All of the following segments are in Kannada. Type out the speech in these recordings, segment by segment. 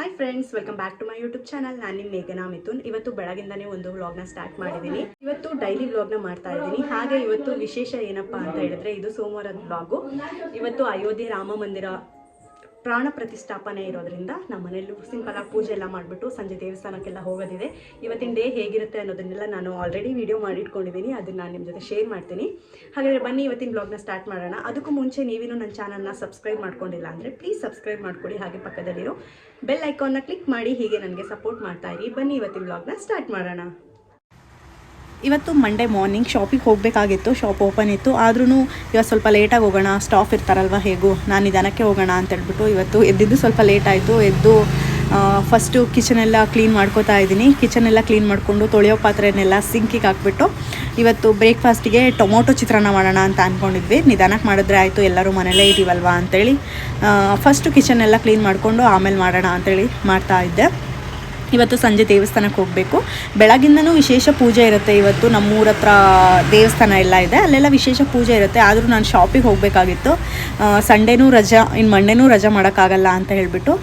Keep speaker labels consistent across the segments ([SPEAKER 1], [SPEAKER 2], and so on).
[SPEAKER 1] Hi friends welcome back to my YouTube channel ನಾನು ನಿಮ್ಮ ಮೇಘನಾ ಮಿಥುನ್. ಇವತ್ತು ಬೆಳಗಿಂದನೇ ಒಂದು ವ್ಲಾಗ್ನ ಸ್ಟಾರ್ಟ್ ಮಾಡಿದ್ದೀನಿ. ಇವತ್ತು ಡೈಲಿ ವ್ಲಾಗ್ನ ಮಾಡ್ತಾ ಇದ್ದೀನಿ. ಹಾಗೆ ಇವತ್ತು ವಿಶೇಷ ಏನಪ್ಪ ಅಂತ ಹೇಳಿದ್ರೆ ಇದು ಸೋಮವಾರದ ವ್ಲಾಗು ಇವತ್ತು ಅಯೋಧ್ಯೆ ರಾಮ ಮಂದಿರ ಪ್ರಾಣ ಪ್ರತಿಷ್ಠಾಪನೆ ಇರೋದ್ರಿಂದ ನಮ್ಮ ಮನೆಯಲ್ಲೂ ಸಿಂಪಲ್ ಆಗಿ ಪೂಜೆ ಎಲ್ಲ ಮಾಡಿಬಿಟ್ಟು ಸಂಜೆ ದೇವಸ್ಥಾನಕ್ಕೆಲ್ಲ ಹೋಗೋದಿದೆ. ಇವತ್ತಿನ ಡೇ ಹೇಗಿರುತ್ತೆ ಅನ್ನೋದನ್ನೆಲ್ಲ ನಾನು ಆಲ್ರೆಡಿ ವೀಡಿಯೋ ಮಾಡಿಟ್ಕೊಂಡಿದ್ದೀನಿ ಅದನ್ನು ನಾನು ನಿಮ್ಮ ಜೊತೆ ಶೇರ್ ಮಾಡ್ತೀನಿ. ಹಾಗಾದರೆ ಬನ್ನಿ ಇವತ್ತಿನ ಬ್ಲಾಗ್ನ ಸ್ಟಾರ್ಟ್ ಮಾಡೋಣ. ಅದಕ್ಕೂ ಮುಂಚೆ ನೀವೇನು ನನ್ನ ಚಾನಲ್ನ ಸಬ್ಸ್ಕ್ರೈಬ್ ಮಾಡ್ಕೊಂಡಿಲ್ಲ ಅಂದರೆ ಪ್ಲೀಸ್ ಸಬ್ಸ್ಕ್ರೈಬ್ ಮಾಡ್ಕೊಳ್ಳಿ ಹಾಗೆ ಪಕ್ಕದಲ್ಲಿರೋ ಬೆಲ್ ಐಕಾನ್ನ ಕ್ಲಿಕ್ ಮಾಡಿ ಹೀಗೆ ನನಗೆ ಸಪೋರ್ಟ್ ಮಾಡ್ತಾ ಇರಿ. ಬನ್ನಿ ಇವತ್ತಿನ ಬ್ಲಾಗ್ನ ಸ್ಟಾರ್ಟ್ ಮಾಡೋಣ. ಇವತ್ತು ಮಂಡೇ ಮಾರ್ನಿಂಗ್ ಶಾಪಿಗೆ ಹೋಗಬೇಕಾಗಿತ್ತು. ಶಾಪ್ ಓಪನ್ ಇತ್ತು. ಆದ್ರೂ ಇವತ್ತು ಸ್ವಲ್ಪ ಲೇಟಾಗಿ ಹೋಗೋಣ. ಸ್ಟಾಫ್ ಇರ್ತಾರಲ್ವ? ಹೇಗೂ? ನಾನು ನಿಧಾನಕ್ಕೆ ಹೋಗೋಣ ಅಂತ ಹೇಳ್ಬಿಟ್ಟು ಇವತ್ತು ಎದ್ದಿದ್ದು ಸ್ವಲ್ಪ ಲೇಟ್ ಆಯಿತು. ಎದ್ದು ಫಸ್ಟು ಕಿಚನೆಲ್ಲ ಕ್ಲೀನ್ ಮಾಡ್ಕೋತಾ ಇದ್ದೀನಿ. ಕಿಚನೆಲ್ಲ ಕ್ಲೀನ್ ಮಾಡಿಕೊಂಡು ತೊಳೆಯೋ ಪಾತ್ರೆನೆಲ್ಲ ಸಿಂಕಿಗೆ ಹಾಕ್ಬಿಟ್ಟು ಇವತ್ತು ಬ್ರೇಕ್ಫಾಸ್ಟಿಗೆ ಟೊಮೊಟೊ ಚಿತ್ರಾನ್ನ ಮಾಡೋಣ ಅಂತ ಅಂದ್ಕೊಂಡಿದ್ವಿ ನಿಧಾನಕ್ಕೆ ಮಾಡಿದ್ರೆ ಆಯಿತು. ಎಲ್ಲರೂ ಮನೇಲೇ ಇದ್ದೀವಲ್ವಾ ಅಂತೇಳಿ ಫಸ್ಟು ಕಿಚನೆಲ್ಲ ಕ್ಲೀನ್ ಮಾಡಿಕೊಂಡು ಆಮೇಲೆ ಮಾಡೋಣ ಅಂತೇಳಿ ಮಾಡ್ತಾ ಇದ್ದೆ. ಇವತ್ತು ಸಂಜೆ ದೇವಸ್ಥಾನಕ್ಕೆ ಹೋಗಬೇಕು. ಬೆಳಗಿಂದನೂ ವಿಶೇಷ ಪೂಜೆ ಇರುತ್ತೆ ಇವತ್ತು. ನಮ್ಮೂರ ಹತ್ರ ದೇವಸ್ಥಾನ ಎಲ್ಲ ಇದೆ. ಅಲ್ಲೆಲ್ಲ ವಿಶೇಷ ಪೂಜೆ ಇರುತ್ತೆ. ಆದರೂ ನಾನು ಶಾಪಿಗೆ ಹೋಗಬೇಕಾಗಿತ್ತು. ಸಂಡೇನೂ ರಜಾ ಇನ್ನು ಮಂಡೇನೂ ರಜಾ ಮಾಡೋಕ್ಕಾಗಲ್ಲ ಅಂತ ಹೇಳಿಬಿಟ್ಟು.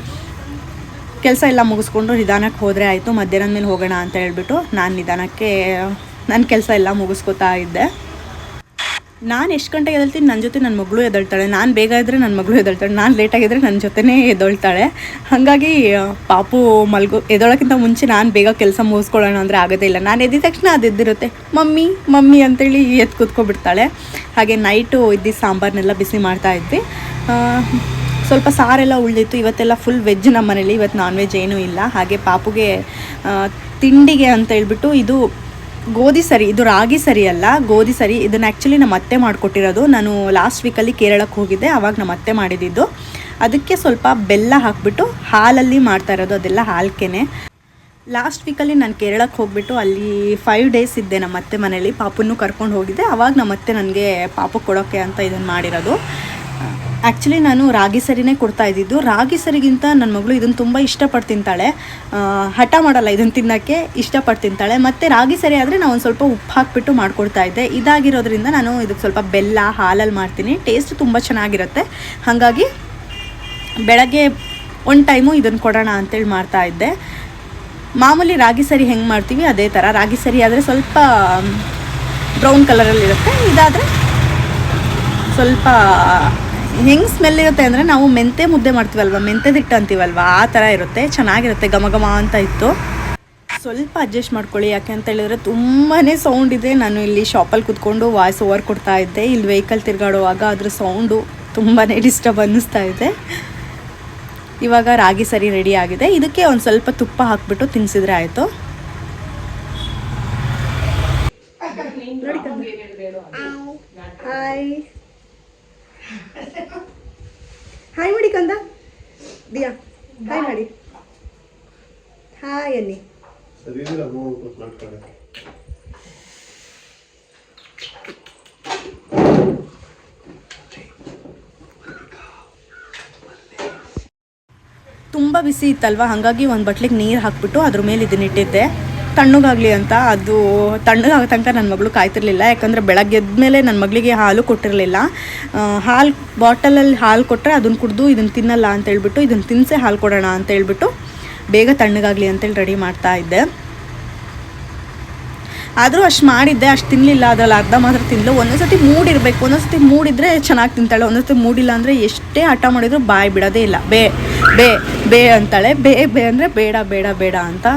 [SPEAKER 1] ಕೆಲಸ ಎಲ್ಲ ಮುಗಿಸ್ಕೊಂಡು ನಿಧಾನಕ್ಕೆ ಹೋದರೆ ಆಯಿತು. ಮಧ್ಯಾಹ್ನದ ಮೇಲೆ ಹೋಗೋಣ ಅಂತ ಹೇಳಿಬಿಟ್ಟು ನಾನು ನಿಧಾನಕ್ಕೆ ನನ್ನ ಕೆಲಸ ಎಲ್ಲ ಮುಗಿಸ್ಕೊತಾ ಇದ್ದೆ. ನಾನು ಎಷ್ಟು ಗಂಟೆಗೆ ಎದ್ದೇಳ್ತೀನಿ ನನ್ನ ಜೊತೆ ನನ್ನ ಮಗಳು ಎದ್ದೇಳ್ತಾಳೆ ನಾನು ಬೇಗ ಇದ್ದರೆ ನನ್ನ ಮಗಳು ಎದ್ದೇಳ್ತಾಳೆ ನಾನು ಲೇಟಾಗಿದ್ದರೆ ನನ್ನ ಜೊತೆನೇ ಎದ್ದೇಳ್ತಾಳೆ ಹಾಗಾಗಿ ಪಾಪು ಮಲ್ಗೋ ಎದ್ದೋಳಕ್ಕಿಂತ ಮುಂಚೆ ನಾನು ಬೇಗ ಕೆಲಸ ಮುಗಿಸ್ಕೊಳ್ಳೋಣ ಅಂದರೆ ಆಗೋದೇ ಇಲ್ಲ. ನಾನು ಎದ್ದಿದ ತಕ್ಷಣ ಅದು ಎದ್ದಿರುತ್ತೆ. ಮಮ್ಮಿ ಮಮ್ಮಿ ಅಂತೇಳಿ ಎದ್ದು ಕೂತ್ಕೊಬಿಡ್ತಾಳೆ. ಹಾಗೆ ನೈಟು ಇದ್ದಿದ್ದು ಸಾಂಬಾರನ್ನೆಲ್ಲ ಬಿಸಿ ಮಾಡ್ತಾ ಇದ್ವಿ. ಸ್ವಲ್ಪ ಸಾರೆಲ್ಲ ಉಳಿದಿತ್ತು. ಇವತ್ತೆಲ್ಲ ಫುಲ್ ವೆಜ್ ನಮ್ಮ ಮನೇಲಿ. ಇವತ್ತು ನಾನ್ ವೆಜ್ ಏನೂ ಇಲ್ಲ. ಹಾಗೆ ಪಾಪುಗೆ ತಿಂಡಿಗೆ ಅಂತ ಹೇಳ್ಬಿಟ್ಟು ಇದು ಗೋಧಿ ಸರಿ, ಇದು ರಾಗಿ ಸರಿ ಅಲ್ಲ ಗೋಧಿ ಸರಿ, ಇದನ್ನು ಆ್ಯಕ್ಚುಲಿ ನಮ್ಮ ಅತ್ತೆ ಮಾಡಿಕೊಟ್ಟಿರೋದು. ನಾನು ಲಾಸ್ಟ್ ವೀಕಲ್ಲಿ ಕೇರಳಕ್ಕೆ ಹೋಗಿದ್ದೆ, ಅವಾಗ ನಮ್ಮ ಅತ್ತೆ ಮಾಡಿದ್ದು. ಅದಕ್ಕೆ ಸ್ವಲ್ಪ ಬೆಲ್ಲ ಹಾಕ್ಬಿಟ್ಟು ಹಾಲಲ್ಲಿ ಮಾಡ್ತಾ ಇರೋದು, ಅದೆಲ್ಲ ಹಾಲ್ಕೆನೆ. ಲಾಸ್ಟ್ ವೀಕಲ್ಲಿ ನಾನು ಕೇರಳಕ್ಕೆ ಹೋಗ್ಬಿಟ್ಟು ಅಲ್ಲಿ ಫೈವ್ ಡೇಸ್ ಇದ್ದೆ ನಮ್ಮ ಅತ್ತೆ ಮನೇಲಿ, ಪಾಪನ್ನು ಕರ್ಕೊಂಡು ಹೋಗಿದ್ದೆ. ಅವಾಗ ನಮ್ಮ ಅತ್ತೆ ನನಗೆ ಪಾಪಕ್ಕೆ ಕೊಡೋಕ್ಕೆ ಅಂತ ಇದನ್ನು ಮಾಡಿರೋದು. ಆ್ಯಕ್ಚುಲಿ ನಾನು ರಾಗಿ ಸರಿನೇ ಕೊಡ್ತಾ ಇದ್ದಿದ್ದು. ರಾಗಿ ಸರಿಗಿಂತ ನನ್ನ ಮಗಳು ಇದನ್ನು ತುಂಬ ಇಷ್ಟಪಟ್ಟು ತಿಂತಾಳೆ. ಹಠ ಮಾಡಲ್ಲ ಇದನ್ನು ತಿನ್ನೋಕ್ಕೆ ಇಷ್ಟಪಟ್ಟು ತಿಂತಾಳೆ. ಮತ್ತು ರಾಗಿ ಸರಿ ಆದರೆ ನಾನು ಒಂದು ಸ್ವಲ್ಪ ಉಪ್ಪು ಹಾಕಿಬಿಟ್ಟು ಮಾಡ್ಕೊಡ್ತಾ ಇದ್ದೆ. ಇದಾಗಿರೋದ್ರಿಂದ ನಾನು ಇದಕ್ಕೆ ಸ್ವಲ್ಪ ಬೆಲ್ಲ ಹಾಲಲ್ಲಿ ಮಾಡ್ತೀನಿ. ಟೇಸ್ಟ್ ತುಂಬ ಚೆನ್ನಾಗಿರುತ್ತೆ. ಹಾಗಾಗಿ ಬೆಳಗ್ಗೆ ಒಂದು ಟೈಮು ಇದನ್ನು ಕೊಡೋಣ ಅಂತೇಳಿ ಮಾಡ್ತಾ ಇದ್ದೆ. ಮಾಮೂಲಿ ರಾಗಿ ಸರಿ ಹೆಂಗೆ ಮಾಡ್ತೀವಿ ಅದೇ ಥರ ರಾಗಿ ಸರಿ ಆದರೆ ಸ್ವಲ್ಪ ಬ್ರೌನ್ ಕಲರಲ್ಲಿರುತ್ತೆ. ಇದಾದರೆ ಸ್ವಲ್ಪ ಹೆಂಗೆ ಸ್ಮೆಲ್ ಇರುತ್ತೆ ಅಂದರೆ ನಾವು ಮೆಂತೆ ಮುದ್ದೆ ಮಾಡ್ತೀವಲ್ವ? ಮೆಂತೆದಿಟ್ಟು ಅಂತೀವಲ್ವ? ಆ ಥರ ಇರುತ್ತೆ. ಚೆನ್ನಾಗಿರುತ್ತೆ. ಘಮ ಘಮ ಅಂತ ಇತ್ತು. ಸ್ವಲ್ಪ ಅಡ್ಜಸ್ಟ್ ಮಾಡ್ಕೊಳ್ಳಿ. ಯಾಕೆ ಅಂತ ಹೇಳಿದ್ರೆ ತುಂಬಾ ಸೌಂಡ್ ಇದೆ. ನಾನು ಇಲ್ಲಿ ಶಾಪಲ್ಲಿ ಕುತ್ಕೊಂಡು ವಾಯ್ಸ್ ಓವರ್ ಕೊಡ್ತಾ ಇದ್ದೆ. ಇಲ್ಲಿ ವೆಹಿಕಲ್ ತಿರ್ಗಾಡುವಾಗ ಅದ್ರ ಸೌಂಡು ತುಂಬಾ ಡಿಸ್ಟರ್ಬ್ ಅನ್ನಿಸ್ತಾ ಇದೆ. ಇವಾಗ ರಾಗಿ ಸರಿ ರೆಡಿ ಆಗಿದೆ. ಇದಕ್ಕೆ ಒಂದು ಸ್ವಲ್ಪ ತುಪ್ಪ ಹಾಕ್ಬಿಟ್ಟು ತಿನ್ಸಿದ್ರೆ ಆಯಿತು. ಹಾಯ್ ಹಾಯ್ ಮಾಡಿ ಕಂದ ದಿಯಾ ಹಾಯ್ ಮಾಡಿ ಹಾಯ್ ಅನ್ನಿ ತುಂಬ ಬಿಸಿ ಇತ್ತಲ್ವಾ? ಹಾಗಾಗಿ ಒಂದು ಬಟ್ಲಿಗೆ ನೀರು ಹಾಕ್ಬಿಟ್ಟು ಅದ್ರ ಮೇಲೆ ಇದನ್ನ ಇಟ್ಟಿದ್ದೆ. ತಣ್ಣಗಾಗಲಿ ಅಂತ, ಅದು ತಣ್ಣಗಾಗೋ ತನಕ ನನ್ನ ಮಗಳು ಕಾಯ್ತಿರ್ಲಿಲ್ಲ. ಯಾಕಂದರೆ ಬೆಳಗ್ಗೆ ಎದ್ಮೇಲೆ ನನ್ನ ಮಗಳಿಗೆ ಹಾಲು ಕೊಟ್ಟಿರಲಿಲ್ಲ. ಹಾಲು ಬಾಟಲಲ್ಲಿ ಹಾಲು ಕೊಟ್ಟರೆ ಅದನ್ನು ಕುಡಿದು ಇದನ್ನು ತಿನ್ನಲ್ಲ ಅಂತ ಹೇಳ್ಬಿಟ್ಟು ಇದನ್ನು ತಿನ್ಸೆ ಹಾಲು ಕೊಡೋಣ ಅಂತ ಹೇಳ್ಬಿಟ್ಟು ಬೇಗ ತಣ್ಣಗಾಗಲಿ ಅಂತೇಳಿ ರೆಡಿ ಮಾಡ್ತಾ ಇದ್ದೆ. ಆದರೂ ಅಷ್ಟು ಮಾಡಿದ್ದೆ, ಅಷ್ಟು ತಿನ್ನಲಿಲ್ಲ ಅದರಲ್ಲಿ ಅರ್ಧ ಮಾತ್ರ ತಿನ್ನಲು ಒಂದೊಂದ್ಸತಿ ಮೂಡಿರಬೇಕು ಒಂದೊಂದ್ಸತಿ ಮೂಡಿದರೆ ಚೆನ್ನಾಗಿ ತಿಂತಾಳೆ. ಒಂದೊಂದ್ಸತಿ ಮೂಡಿಲ್ಲ ಅಂದರೆ ಎಷ್ಟೇ ಹಠ ಮಾಡಿದರೂ ಬಾಯಿ ಬಿಡೋದೇ ಇಲ್ಲ. ಬೇ ಬೇ ಬೇ ಅಂತಾಳೆ. ಬೇ ಬೇ ಅಂದರೆ ಬೇಡ ಬೇಡ ಬೇಡ ಅಂತ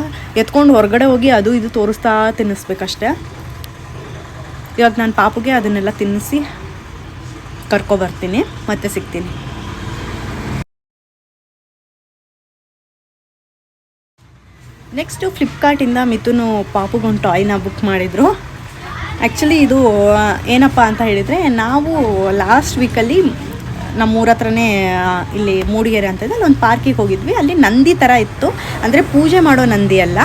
[SPEAKER 1] ಎತ್ಕೊಂಡು ಹೊರಗಡೆ ಹೋಗಿ ಅದು ಇದು ತೋರಿಸ್ತಾ ತಿನ್ನಿಸ್ಬೇಕಷ್ಟೆ. ಇವಾಗ ನಾನು ಪಾಪುಗೆ ಅದನ್ನೆಲ್ಲ ತಿನ್ನಿಸಿ ಕರ್ಕೊಬರ್ತೀನಿ ಮತ್ತೆ ಸಿಗ್ತೀನಿ. ನೆಕ್ಸ್ಟು ಫ್ಲಿಪ್ಕಾರ್ಟಿಂದ ಮಿಥುನು ಪಾಪುಗೊಂದು ಟಾಯ್ನ ಬುಕ್ ಮಾಡಿದರು. ಆ್ಯಕ್ಚುಲಿ ಇದು ಏನಪ್ಪ ಅಂತ ಹೇಳಿದರೆ ನಾವು ಲಾಸ್ಟ್ ವೀಕಲ್ಲಿ ನಮ್ಮೂರ ಹತ್ರನೇ ಇಲ್ಲಿ ಮೂಡಿಗೆರೆ ಅಂತ ಇದೆ ಒಂದು ಪಾರ್ಕಿಗೆ ಹೋಗಿದ್ವಿ. ಅಲ್ಲಿ ನಂದಿ ಥರ ಇತ್ತು. ಅಂದರೆ ಪೂಜೆ ಮಾಡೋ ನಂದಿ ಅಲ್ಲ.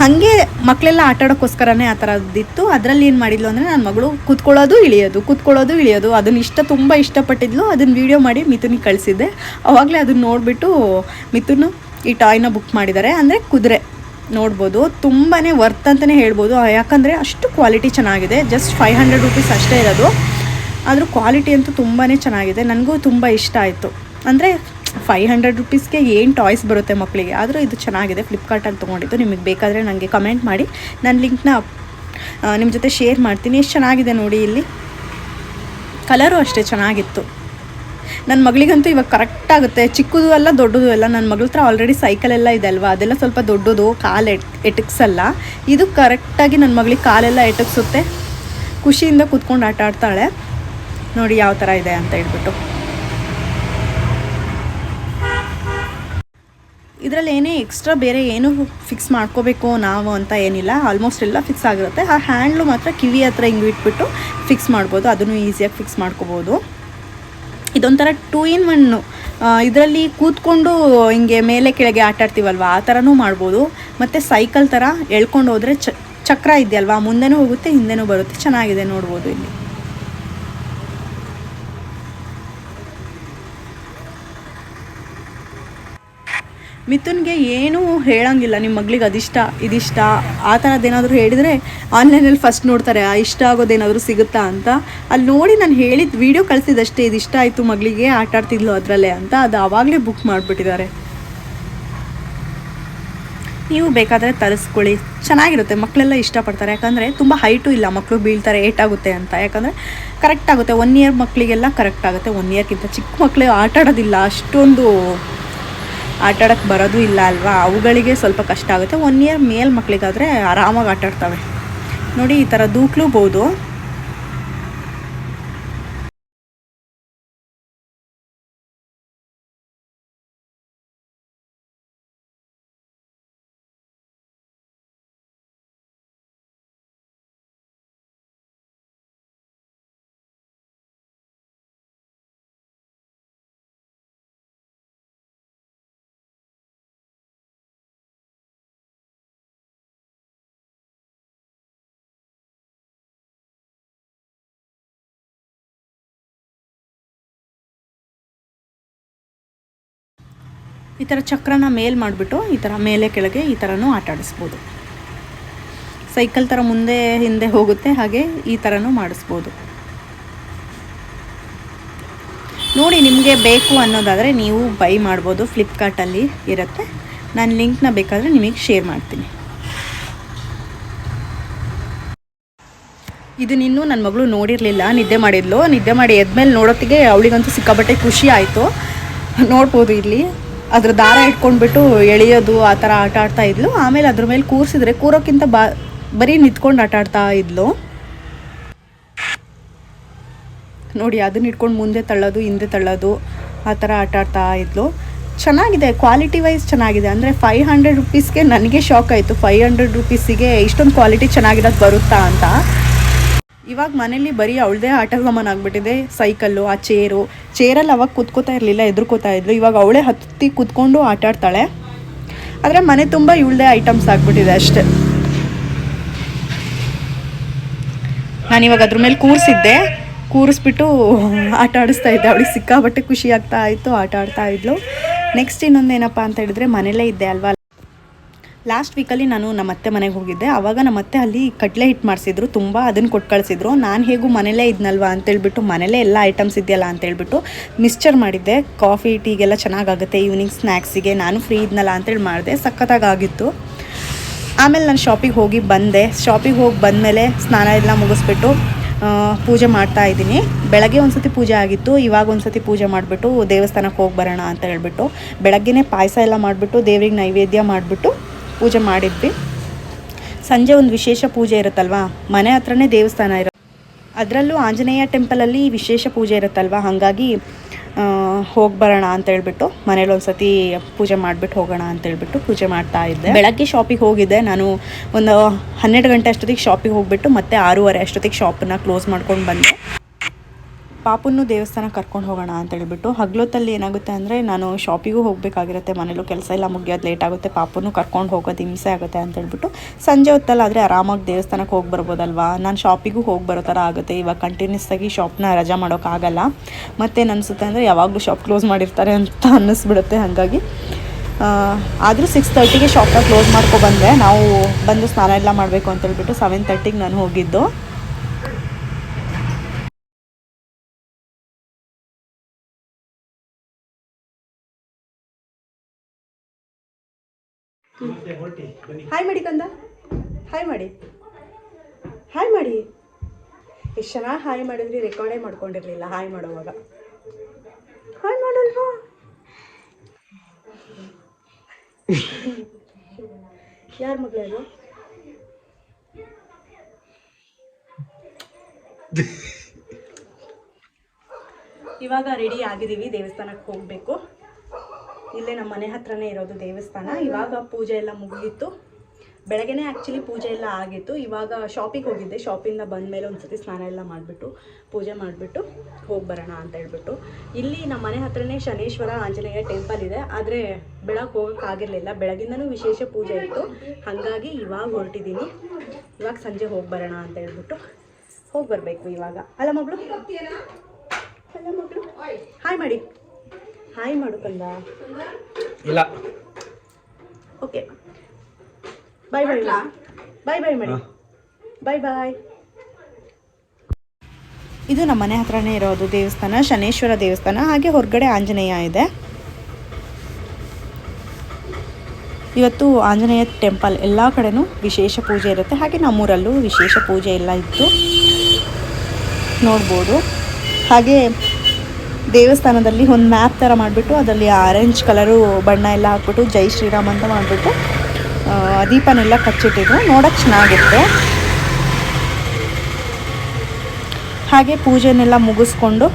[SPEAKER 1] ಹಾಗೆ ಮಕ್ಕಳೆಲ್ಲ ಆಟ ಆಡೋಕ್ಕೋಸ್ಕರನೇ ಆ ಥರದ್ದಿತ್ತು ಅದರಲ್ಲಿ ಏನು ಮಾಡಿದ್ಲು ಅಂದರೆ ನನ್ನ ಮಗಳು ಕೂತ್ಕೊಳ್ಳೋದು ಇಳಿಯೋದು ಕೂತ್ಕೊಳ್ಳೋದು ಇಳಿಯೋದು. ಅದನ್ನ ಇಷ್ಟ, ತುಂಬ ಇಷ್ಟಪಟ್ಟಿದ್ಲು. ಅದನ್ನು ವೀಡಿಯೋ ಮಾಡಿ ಮಿಥುನಿಗೆ ಕಳಿಸಿದ್ದೆ. ಅವಾಗಲೇ ಅದನ್ನ ನೋಡಿಬಿಟ್ಟು ಮಿಥುನು ಈ ಟಾಯ್ನ ಬುಕ್ ಮಾಡಿದ್ದಾರೆ ಅಂದರೆ ಕುದುರೆ ನೋಡ್ಬೋದು. ತುಂಬಾ ವರ್ತ್ ಅಂತಲೇ ಹೇಳ್ಬೋದು. ಯಾಕಂದರೆ ಅಷ್ಟು ಕ್ವಾಲಿಟಿ ಚೆನ್ನಾಗಿದೆ. ಜಸ್ಟ್ ಫೈವ್ ಹಂಡ್ರೆಡ್ ರುಪೀಸ್ ಅಷ್ಟೇ ಇರೋದು. ಆದರೂ ಕ್ವಾಲಿಟಿ ಅಂತೂ ತುಂಬಾ ಚೆನ್ನಾಗಿದೆ. ನನಗೂ ತುಂಬ ಇಷ್ಟ ಆಯಿತು. ಅಂದರೆ ಫೈವ್ ಹಂಡ್ರೆಡ್ ರುಪೀಸ್ಗೆ ಏನು ಟಾಯ್ಸ್ ಬರುತ್ತೆ ಮಕ್ಕಳಿಗೆ ಆದರೂ ಇದು ಚೆನ್ನಾಗಿದೆ. ಫ್ಲಿಪ್ಕಾರ್ಟಲ್ಲಿ ತೊಗೊಂಡಿದ್ದು. ನಿಮಗೆ ಬೇಕಾದರೆ ನನಗೆ ಕಮೆಂಟ್ ಮಾಡಿ. ನಾನು ಲಿಂಕ್ನ ನಿಮ್ಮ ಜೊತೆ ಶೇರ್ ಮಾಡ್ತೀನಿ. ಎಷ್ಟು ಚೆನ್ನಾಗಿದೆ ನೋಡಿ ಇಲ್ಲಿ. ಕಲರು ಅಷ್ಟೇ ಚೆನ್ನಾಗಿತ್ತು. ನನ್ನ ಮಗಳಿಗಂತೂ ಇವಾಗ ಕರೆಕ್ಟ್ ಆಗುತ್ತೆ. ಚಿಕ್ಕದು ಅಲ್ಲ, ದೊಡ್ಡದು ಅಲ್ಲ. ನನ್ನ ಮಗಳ ಹತ್ರ ಆಲ್ರೆಡಿ ಸೈಕಲ್ ಎಲ್ಲ ಇದೆ ಅಲ್ವಾ? ಅದೆಲ್ಲ ಸ್ವಲ್ಪ ದೊಡ್ಡದು, ಕಾಲು ಎಟ್ ಎಟಕ್ಸಲ್ಲ ಇದು ಕರೆಕ್ಟಾಗಿ ನನ್ನ ಮಗಳಿಗೆ ಕಾಲೆಲ್ಲ ಎಟಕ್ಸುತ್ತೆ. ಖುಷಿಯಿಂದ ಕೂತ್ಕೊಂಡು ಆಟ ಆಡ್ತಾಳೆ. ನೋಡಿ ಯಾವ ಥರ ಇದೆ ಅಂತ ಹೇಳ್ಬಿಟ್ಟು. ಇದರಲ್ಲಿ ಏನೇ ಎಕ್ಸ್ಟ್ರಾ ಬೇರೆ ಏನು ಫಿಕ್ಸ್ ಮಾಡ್ಕೋಬೇಕು ನಾವು ಅಂತ ಏನಿಲ್ಲ. ಆಲ್ಮೋಸ್ಟ್ ಎಲ್ಲ ಫಿಕ್ಸ್ ಆಗಿರುತ್ತೆ. ಆ ಹ್ಯಾಂಡ್ಲು ಮಾತ್ರ ಕಿವಿ ಹತ್ರ ಹಿಂಗೆ ಇಟ್ಬಿಟ್ಟು ಫಿಕ್ಸ್ ಮಾಡ್ಬೋದು. ಅದನ್ನು ಈಸಿಯಾಗಿ ಫಿಕ್ಸ್ ಮಾಡ್ಕೋಬೋದು. ಇದೊಂಥರ ಟೂ ಇನ್ ಒನ್ನು ಇದರಲ್ಲಿ ಕೂತ್ಕೊಂಡು ಹಿಂಗೆ ಮೇಲೆ ಕೆಳಗೆ ಆಟ ಆಡ್ತೀವಲ್ವ? ಆ ಥರನೂ ಮಾಡ್ಬೋದು. ಮತ್ತು ಸೈಕಲ್ ಥರ ಎಳ್ಕೊಂಡು ಹೋದರೆ ಚಕ್ರ ಇದೆಯಲ್ವಾ? ಮುಂದೆನೂ ಹೋಗುತ್ತೆ, ಹಿಂದೆನೂ ಬರುತ್ತೆ. ಚೆನ್ನಾಗಿದೆ ನೋಡ್ಬೋದು ಇಲ್ಲಿ. ಮಿಥುನ್ಗೆ ಏನೂ ಹೇಳಂಗಿಲ್ಲ ನಿಮ್ಮ ಮಗಳಿಗೆ ಅದಿಷ್ಟ, ಇದಿಷ್ಟ, ಆ ಥರದ್ದೇನಾದರೂ ಹೇಳಿದರೆ ಆನ್ಲೈನಲ್ಲಿ ಫಸ್ಟ್ ನೋಡ್ತಾರೆ, ಆ ಇಷ್ಟ ಆಗೋದೇನಾದರೂ ಸಿಗುತ್ತಾ ಅಂತ. ಅಲ್ಲಿ ನೋಡಿ ನಾನು ಹೇಳಿದ ವೀಡಿಯೋ ಕಳಿಸಿದಷ್ಟೇ ಇದಿಷ್ಟ ಆಯಿತು ಮಗಳಿಗೆ, ಆಟ ಆಡ್ತಿದ್ಲು ಅದರಲ್ಲೇ ಅಂತ, ಅದು ಆವಾಗಲೇ ಬುಕ್ ಮಾಡಿಬಿಟ್ಟಿದ್ದಾರೆ. ನೀವು ಬೇಕಾದರೆ ತರಿಸ್ಕೊಳ್ಳಿ. ಚೆನ್ನಾಗಿರುತ್ತೆ ಮಕ್ಕಳೆಲ್ಲ ಇಷ್ಟಪಡ್ತಾರೆ. ಯಾಕಂದರೆ ತುಂಬ ಹೈಟು ಇಲ್ಲ ಮಕ್ಕಳು ಬೀಳ್ತಾರೆ ಏಟಾಗುತ್ತೆ ಅಂತ. ಯಾಕಂದರೆ ಕರೆಕ್ಟ್ ಆಗುತ್ತೆ ಒನ್ ಇಯರ್ ಮಕ್ಕಳಿಗೆಲ್ಲ ಕರೆಕ್ಟ್ ಆಗುತ್ತೆ ಒನ್ ಇಯರ್ಗಿಂತ ಚಿಕ್ಕ ಮಕ್ಕಳು ಆಟ ಆಡೋದಿಲ್ಲ, ಅಷ್ಟೊಂದು ಆಟ ಆಡಕ್ಕೆ ಬರೋದು ಇಲ್ಲ ಅಲ್ವಾ? ಅವುಗಳಿಗೆ ಸ್ವಲ್ಪ ಕಷ್ಟ ಆಗುತ್ತೆ. ಒನ್ ಇಯರ್ ಮೇಲ್ ಮಕ್ಕಳಿಗಾದರೆ ಆರಾಮಾಗಿ ಆಟಾಡ್ತವೆ. ನೋಡಿ, ಈ ಥರ ದೂಕ್ಲೂಬೋದು. ಈ ಥರ ಚಕ್ರನ ಮೇಲ್ ಮಾಡಿಬಿಟ್ಟು ಈ ಥರ ಮೇಲೆ ಕೆಳಗೆ ಈ ಥರನೂ ಆಟ ಆಡಿಸ್ಬೋದು. ಸೈಕಲ್ ಥರ ಮುಂದೆ, ಹಿಂದೆ ಹೋಗುತ್ತೆ, ಹಾಗೆ ಈ ಥರನೂ ಮಾಡಿಸ್ಬೋದು. ನೋಡಿ ನಿಮಗೆ ಬೇಕು ಅನ್ನೋದಾದರೆ ನೀವು ಬೈ ಮಾಡ್ಬೋದು. ಫ್ಲಿಪ್ಕಾರ್ಟಲ್ಲಿ ಇರುತ್ತೆ. ನಾನು ಲಿಂಕ್ನ ಬೇಕಾದರೆ ನಿಮಗೆ ಶೇರ್ ಮಾಡ್ತೀನಿ. ಇದನ್ನಿನ್ನೂ ನನ್ನ ಮಗಳು ನೋಡಿರಲಿಲ್ಲ. ನಿದ್ದೆ ಮಾಡಿದ್ಲು. ನಿದ್ದೆ ಮಾಡಿ ಎದ್ಮೇಲೆ ನೋಡೋತ್ತಿಗೆ ಅವಳಿಗಂತೂ ಸಿಕ್ಕಾಬಟ್ಟೆ ಖುಷಿ ಆಯಿತು. ನೋಡ್ಬೋದು ಇಲ್ಲಿ. ಅದ್ರ ದಾರ ಇಟ್ಕೊಂಡ್ಬಿಟ್ಟು ಎಳೆಯೋದು ಆ ಥರ ಆಟ ಆಡ್ತಾ ಇದ್ಲು. ಆಮೇಲೆ ಅದ್ರ ಮೇಲೆ ಕೂರಿಸಿದ್ರೆ ಕೂರೋಕ್ಕಿಂತ ಬಾ, ಬರೀ ನಿಂತ್ಕೊಂಡು ಆಟ ಆಡ್ತಾ ಇದ್ಲು. ನೋಡಿ, ಅದನ್ನ ಇಟ್ಕೊಂಡು ಮುಂದೆ ತಳ್ಳೋದು, ಹಿಂದೆ ತಳ್ಳೋದು, ಆ ಥರ ಆಟ ಆಡ್ತಾ ಇದ್ಲು. ಚೆನ್ನಾಗಿದೆ ಕ್ವಾಲಿಟಿ ವೈಸ್ ಚೆನ್ನಾಗಿದೆ. ಅಂದರೆ ಫೈವ್ ಹಂಡ್ರೆಡ್ ರುಪೀಸ್ಗೆ ನನಗೆ ಶಾಕ್ ಆಯಿತು. ಫೈವ್ ಹಂಡ್ರೆಡ್ ರುಪೀಸಿಗೆ ಇಷ್ಟೊಂದು ಕ್ವಾಲಿಟಿ ಚೆನ್ನಾಗಿರೋದು ಬರುತ್ತಾ ಅಂತ. ಇವಾಗ ಮನೇಲಿ ಬರೀ ಅವಳದೇ ಆಟ ಸಾಮಾನು ಆಗ್ಬಿಟ್ಟಿದೆ. ಸೈಕಲ್ಲು, ಆ ಚೇರು. ಚೇರಲ್ಲಿ ಅವಾಗ ಕುತ್ಕೋತಾ ಇರಲಿಲ್ಲ, ಎದುರ್ಕೋತಾ ಇದ್ಲು. ಇವಾಗ ಅವಳೇ ಹತ್ತಿ ಕುತ್ಕೊಂಡು ಆಟ ಆಡ್ತಾಳೆ. ಆದರೆ ಮನೆ ತುಂಬ ಇವಳದೇ ಐಟಮ್ಸ್ ಆಗಿಬಿಟ್ಟಿದೆ ಅಷ್ಟೆ. ನಾನಿವಾಗ ಅದ್ರ ಮೇಲೆ ಕೂರಿಸಿದ್ದೆ. ಕೂರಿಸ್ಬಿಟ್ಟು ಆಟ ಆಡಿಸ್ತಾ ಇದ್ದೆ. ಅವಳಿಗೆ ಸಿಕ್ಕಾಬಟ್ಟೆ ಖುಷಿ ಆಗ್ತಾ ಇತ್ತು, ಆಟ ಆಡ್ತಾ ಇದ್ಲು. ನೆಕ್ಸ್ಟ್ ಇನ್ನೊಂದು ಏನಪ್ಪ ಅಂತ ಹೇಳಿದ್ರೆ ಮನೇಲೇ ಇದ್ದೆ ಅಲ್ವಾ? ಲಾಸ್ಟ್ ವೀಕಲ್ಲಿ ನಾನು ನಮ್ಮ ಅತ್ತೆ ಮನೆಗೆ ಹೋಗಿದ್ದೆ. ಆವಾಗ ನಮ್ಮ ಅತ್ತೆ ಅಲ್ಲಿ ಕಡಲೆ ಹಿಟ್ಟು ಮಾಡಿಸಿದ್ರು. ತುಂಬ ಅದನ್ನು ಕೊಟ್ಟು ಕಳಿಸಿದ್ರು ನಾನು ಹೇಗೂ ಮನೇಲೇ ಇದ್ನಲ್ವ ಅಂತೇಳ್ಬಿಟ್ಟು ಮನೇಲೇ ಎಲ್ಲ ಐಟಮ್ಸ್ ಇದೆಯಲ್ಲ ಅಂತೇಳ್ಬಿಟ್ಟು ಮಿಕ್ಸ್ಚರ್ ಮಾಡಿದ್ದೆ. ಕಾಫಿ ಟೀಗೆಲ್ಲ ಚೆನ್ನಾಗಾಗುತ್ತೆ. ಈವ್ನಿಂಗ್ ಸ್ನ್ಯಾಕ್ಸಿಗೆ ನಾನು ಫ್ರೀ ಇದ್ನಲ್ಲ ಅಂತೇಳಿ ಮಾಡಿದೆ. ಸಖತ್ತಾಗಿತ್ತು ಆಮೇಲೆ ನಾನು ಶಾಪಿಗೆ ಹೋಗಿ ಬಂದೆ. ಶಾಪಿಗೆ ಹೋಗಿ ಬಂದಮೇಲೆ ಸ್ನಾನ ಎಲ್ಲ ಮುಗಿಸ್ಬಿಟ್ಟು ಪೂಜೆ ಮಾಡ್ತಾ ಇದ್ದೀನಿ. ಬೆಳಗ್ಗೆ ಒಂದು ಸತಿ ಪೂಜೆ ಆಗಿತ್ತು. ಇವಾಗ ಒಂದು ಸತಿ ಪೂಜೆ ಮಾಡಿಬಿಟ್ಟು ದೇವಸ್ಥಾನಕ್ಕೆ ಹೋಗಿ ಬರೋಣ ಅಂತ ಹೇಳ್ಬಿಟ್ಟು ಬೆಳಗ್ಗೆನೇ ಪಾಯಸ ಎಲ್ಲ ಮಾಡಿಬಿಟ್ಟು ದೇವ್ರಿಗೆ ನೈವೇದ್ಯ ಮಾಡಿಬಿಟ್ಟು ಪೂಜೆ ಮಾಡಿದ್ವಿ. ಸಂಜೆ ಒಂದು ವಿಶೇಷ ಪೂಜೆ ಇರುತ್ತಲ್ವಾ? ಮನೆ ಹತ್ರನೇ ದೇವಸ್ಥಾನ ಇರೋ ಅದರಲ್ಲೂ ಆಂಜನೇಯ ಟೆಂಪಲಲ್ಲಿ ವಿಶೇಷ ಪೂಜೆ ಇರುತ್ತಲ್ವಾ? ಹಾಗಾಗಿ ಹೋಗಿ ಬರೋಣ ಅಂತ ಹೇಳ್ಬಿಟ್ಟು, ಮನೇಲಿ ಒಂದು ಸತಿ ಪೂಜೆ ಮಾಡಿಬಿಟ್ಟು ಹೋಗೋಣ ಅಂತ ಹೇಳ್ಬಿಟ್ಟು ಪೂಜೆ ಮಾಡ್ತಾ ಇದ್ದೆ. ಬೆಳಗ್ಗೆ ಶಾಪಿಗೆ ಹೋಗಿದ್ದೆ. ನಾನು ಒಂದು ಹನ್ನೆರಡು ಗಂಟೆ ಅಷ್ಟೊತ್ತಿಗೆ ಶಾಪಿಗೆ ಹೋಗ್ಬಿಟ್ಟು ಮತ್ತೆ ಆರೂವರೆ ಅಷ್ಟೊತ್ತಿಗೆ ಶಾಪನ್ನು ಕ್ಲೋಸ್ ಮಾಡ್ಕೊಂಡು ಬಂದೆ. ಪಾಪನ್ನು ದೇವಸ್ಥಾನ ಕರ್ಕೊಂಡು ಹೋಗೋಣ ಅಂತ ಹೇಳ್ಬಿಟ್ಟು ಹಗ್ಲೊತ್ತಲ್ಲಿ ಏನಾಗುತ್ತೆ ಅಂದರೆ ನಾನು ಶಾಪಿಗೂ ಹೋಗಬೇಕಾಗಿರುತ್ತೆ, ಮನೇಲೂ ಕೆಲಸ ಎಲ್ಲ ಮುಗಿಯೋದು ಲೇಟ್ ಆಗುತ್ತೆ, ಪಾಪನ್ನು ಕರ್ಕೊಂಡು ಹೋಗೋದು ಹಿಂಸೆ ಆಗುತ್ತೆ ಅಂತ ಹೇಳ್ಬಿಟ್ಟು ಸಂಜೆ ಹೊತ್ತಲ್ಲಾದರೆ ಆರಾಮಾಗಿ ದೇವಸ್ಥಾನಕ್ಕೆ ಹೋಗಿ ಬರ್ಬೋದಲ್ವಾ? ನಾನು ಶಾಪಿಗೂ ಹೋಗಿ ಬರೋ ಥರ ಆಗುತ್ತೆ, ಇವಾಗ ಕಂಟಿನ್ಯೂಸ್ ಆಗಿ ಶಾಪ್ನ ರಜಾ ಮಾಡೋಕ್ಕಾಗಲ್ಲ ಮತ್ತೇನು ಅನಿಸುತ್ತೆ ಅಂದರೆ ಯಾವಾಗಲೂ ಶಾಪ್ ಕ್ಲೋಸ್ ಮಾಡಿರ್ತಾರೆ ಅಂತ ಅನ್ನಿಸ್ಬಿಡುತ್ತೆ, ಹಾಗಾಗಿ. ಆದರೂ ಸಿಕ್ಸ್ ತರ್ಟಿಗೆ ಶಾಪ್ನ ಕ್ಲೋಸ್ ಮಾಡ್ಕೊಬಂದೆ ನಾವು ಬಂದು ಸ್ನಾನ ಎಲ್ಲ ಮಾಡಬೇಕು ಅಂತ ಹೇಳ್ಬಿಟ್ಟು ಸೆವೆನ್ ತರ್ಟಿಗೆ ನಾನು ಹೋಗಿದ್ದು. ಹಾಯ್ ಮಾಡಿ ಕಂದ. ಹಾಯ್ ಮಾಡಿ. ಹಾಯ್ ಮಾಡಿ. ಎಷ್ಟು ಚೆನ್ನಾಗಿ ಹಾಯ್ ಮಾಡಿದ್ರಿ ರೆಕಾರ್ಡೇ ಮಾಡ್ಕೊಂಡಿರಲಿಲ್ಲ ಹಾಯ್ ಮಾಡುವಾಗ. ಹಾಯ್ ಮಾಡಲ್ವಾ? ಯಾರ ಮಗಳು ಇದು ಇವಾಗ ರೆಡಿ ಆಗಿದ್ದೀವಿ ದೇವಸ್ಥಾನಕ್ಕೆ ಹೋಗಬೇಕು. ಇಲ್ಲೇ ನಮ್ಮ ಮನೆ ಹತ್ರನೇ ಇರೋದು ದೇವಸ್ಥಾನ. ಇವಾಗ ಪೂಜೆ ಎಲ್ಲ ಮುಗಿಯಿತು. ಬೆಳಗ್ಗೆನೇ ಆ್ಯಕ್ಚುಲಿ ಪೂಜೆ ಎಲ್ಲ ಆಗಿತ್ತು. ಇವಾಗ ಶಾಪಿಗೆ ಹೋಗಿದ್ದೆ. ಶಾಪಿಂದ ಬಂದಮೇಲೆ ಒಂದ್ಸತಿ ಸ್ನಾನ ಎಲ್ಲ ಮಾಡಿಬಿಟ್ಟು, ಪೂಜೆ ಮಾಡಿಬಿಟ್ಟು ಹೋಗಿ ಬರೋಣ ಅಂತ ಹೇಳ್ಬಿಟ್ಟು. ಇಲ್ಲಿ ನಮ್ಮ ಮನೆ ಹತ್ರನೇ ಶನೇಶ್ವರ ಆಂಜನೇಯ ಟೆಂಪಲ್ ಇದೆ. ಆದರೆ ಬೆಳಗ್ಗೆ ಹೋಗೋಕ್ಕಾಗಿರಲಿಲ್ಲ ಬೆಳಗಿಂದನೂ ವಿಶೇಷ ಪೂಜೆ ಇತ್ತು. ಹಾಗಾಗಿ ಇವಾಗ ಹೊರಟಿದ್ದೀನಿ ಇವಾಗ ಸಂಜೆ ಹೋಗಿ ಬರೋಣ ಅಂತ ಹೇಳ್ಬಿಟ್ಟು ಹೋಗಿ ಬರಬೇಕು ಇವಾಗ. ಅಲ್ಲ ಮಗಳು. ಅಲ್ಲ ಮಗಳು. ಹಾಯ್ ಮಾಡಿ ಹಾಯ್ ಮಾಡು ಕಂದ
[SPEAKER 2] ಇಲ್ಲ
[SPEAKER 1] ಓಕೆ ಬಾಯ್ ಬಾಯ್ ಬೈ ಬಾಯ್ ಮಾಡಿ. ಬೈ ಬೈ ಇದು ನಮ್ಮ ಮನೆ ಹತ್ರನೇ ಇರೋದು ದೇವಸ್ಥಾನ ಶನೇಶ್ವರ ದೇವಸ್ಥಾನ ಹಾಗೆ ಹೊರಗಡೆ ಆಂಜನೇಯ ಇದೆ. ಇವತ್ತು ಆಂಜನೇಯ ಟೆಂಪಲ್ ಎಲ್ಲ ಕಡೆನೂ ವಿಶೇಷ ಪೂಜೆ ಇರುತ್ತೆ. ಹಾಗೆ ನಮ್ಮೂರಲ್ಲೂ ವಿಶೇಷ ಪೂಜೆ ಎಲ್ಲ ಇತ್ತು. ನೋಡ್ಬೋದು. ಹಾಗೆ ದೇವಸ್ಥಾನದಲ್ಲಿ ಒಂದು ಮ್ಯಾಪ್ ಥರ ಮಾಡಿಬಿಟ್ಟು ಅದರಲ್ಲಿ ಆರೆಂಜ್ ಕಲರು ಬಣ್ಣ ಎಲ್ಲ ಹಾಕ್ಬಿಟ್ಟು ಜೈ ಶ್ರೀರಾಮ್ ಅಂತ ಮಾಡಿಬಿಟ್ಟು ದೀಪನೆಲ್ಲ ಕಚ್ಚಿಟ್ಟಿದ್ರು. ನೋಡೋಕ್ಕೆ ಚೆನ್ನಾಗಿತ್ತು ಹಾಗೆ ಪೂಜೆನೆಲ್ಲ ಮುಗಿಸ್ಕೊಂಡು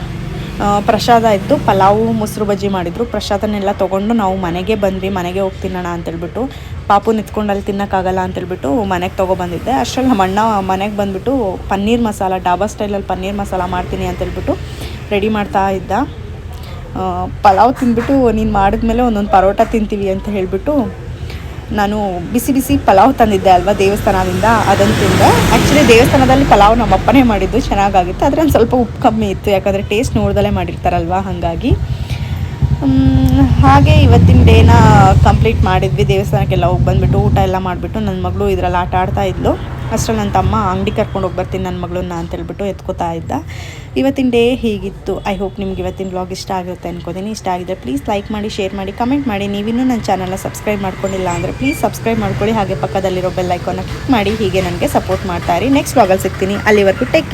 [SPEAKER 1] ಪ್ರಸಾದ ಇತ್ತು ಪಲಾವು, ಮೊಸರು ಬಜ್ಜಿ ಮಾಡಿದ್ರು. ಪ್ರಸಾದನೆಲ್ಲ ತೊಗೊಂಡು ನಾವು ಮನೆಗೆ ಬಂದ್ವಿ. ಮನೆಗೆ ಹೋಗಿ ತಿನ್ನೋಣ ಅಂತೇಳ್ಬಿಟ್ಟು, ಪಾಪು ನಿಂತ್ಕೊಂಡು ಅಲ್ಲಿ ತಿನ್ನೋಕ್ಕಾಗಲ್ಲ ಅಂತೇಳ್ಬಿಟ್ಟು ಮನೆಗೆ ತೊಗೊಬಂದಿದ್ದೆ ಅಷ್ಟರಲ್ಲಿ ನಮ್ಮ ಅಣ್ಣ ಮನೆಗೆ ಬಂದುಬಿಟ್ಟು ಪನ್ನೀರ್ ಮಸಾಲ, ಡಾಬಾ ಸ್ಟೈಲಲ್ಲಿ ಪನ್ನೀರ್ ಮಸಾಲ ಮಾಡ್ತೀನಿ ಅಂತೇಳ್ಬಿಟ್ಟು ರೆಡಿ ಮಾಡ್ತಾ ಇದ್ದ. ಪಲಾವ್ ತಿಂದ್ಬಿಟ್ಟು ನೀನು ಮಾಡಿದ್ಮೇಲೆ ಒಂದೊಂದು ಪರೋಟ ತಿಂತೀವಿ ಅಂತ ಹೇಳಿಬಿಟ್ಟು ನಾನು ಬಿಸಿ ಬಿಸಿ ಪಲಾವ್ ತಂದಿದ್ದೆ ಅಲ್ವಾ ದೇವಸ್ಥಾನದಿಂದ ಅದನ್ನು ತಿಂದೆ. ಆ್ಯಕ್ಚುಲಿ ದೇವಸ್ಥಾನದಲ್ಲಿ ಪಲಾವ್ ನಮ್ಮ ಅಪ್ಪನೇ ಮಾಡಿದ್ದು, ಚೆನ್ನಾಗಾಗಿತ್ತು. ಆದರೆ ಒಂದು ಸ್ವಲ್ಪ ಉಪ್ಪು ಕಮ್ಮಿ ಇತ್ತು, ಯಾಕಂದರೆ ಟೇಸ್ಟ್ ನೋಡ್ದಲೇ ಮಾಡಿರ್ತಾರಲ್ವ ಹಾಗಾಗಿ. ಹಾಗೆ ಇವತ್ತಿನ ಡೇನ ಕಂಪ್ಲೀಟ್ ಮಾಡಿದ್ವಿ. ದೇವಸ್ಥಾನಕ್ಕೆಲ್ಲ ಹೋಗಿ ಬಂದುಬಿಟ್ಟು ಊಟ ಎಲ್ಲ ಮಾಡಿಬಿಟ್ಟು ನನ್ನ ಮಗಳು ಇದರಲ್ಲಿ ಆಟ ಆಡ್ತಾ ಇದ್ಲು. ಅಷ್ಟರಲ್ಲಿ ನನ್ನ ತಮ್ಮ ಅಂಗಡಿ ಕರ್ಕೊಂಡು ಹೋಗಿ ಬರ್ತೀನಿ ನನ್ನ ಮಗಳನ್ನ ಅಂತ ಹೇಳ್ಬಿಟ್ಟು ಎತ್ಕೋತಾ ಇದ್ದ. ಇವತ್ತಿನ ಡೇ ಹೀಗಿತ್ತು. ಐ ಹೋಪ್ ನಿಮ್ಗೆ ಇವತ್ತಿನ ಬ್ಲಾಗ್ ಇಷ್ಟ ಆಗುತ್ತೆ ಅನ್ಕೋತೀನಿ. ಇಷ್ಟ ಆಗಿದ್ರೆ ಪ್ಲೀಸ್ ಲೈಕ್ ಮಾಡಿ ಶೇರ್ ಮಾಡಿ ಕಮೆಂಟ್ ಮಾಡಿ. ನೀವಿನ್ನೂ ನನ್ನ ಚಾನಲ್ನ ಸಬ್ಸ್ಕ್ರೈಬ್ ಮಾಡ್ಕೊಂಡಿಲ್ಲ ಅಂದರೆ ಪ್ಲೀಸ್ ಸಬ್ಸ್ಕ್ರೈಬ್ ಮಾಡ್ಕೊಳ್ಳಿ. ಹಾಗೆ ಪಕ್ಕದಲ್ಲಿರೋ ಬೆಲ್ ಐಕಾನ್ನ ಕ್ಲಿಕ್ ಮಾಡಿ. ಹೀಗೆ ನನಗೆ ಸಪೋರ್ಟ್ ಮಾಡ್ತಾರೆ ನೆಕ್ಸ್ಟ್ ಬ್ಲಾಗಲ್ಲಿ ಸಿಗ್ತೀನಿ. ಅಲ್ಲಿವರೆಗೂ ಟೇಕ್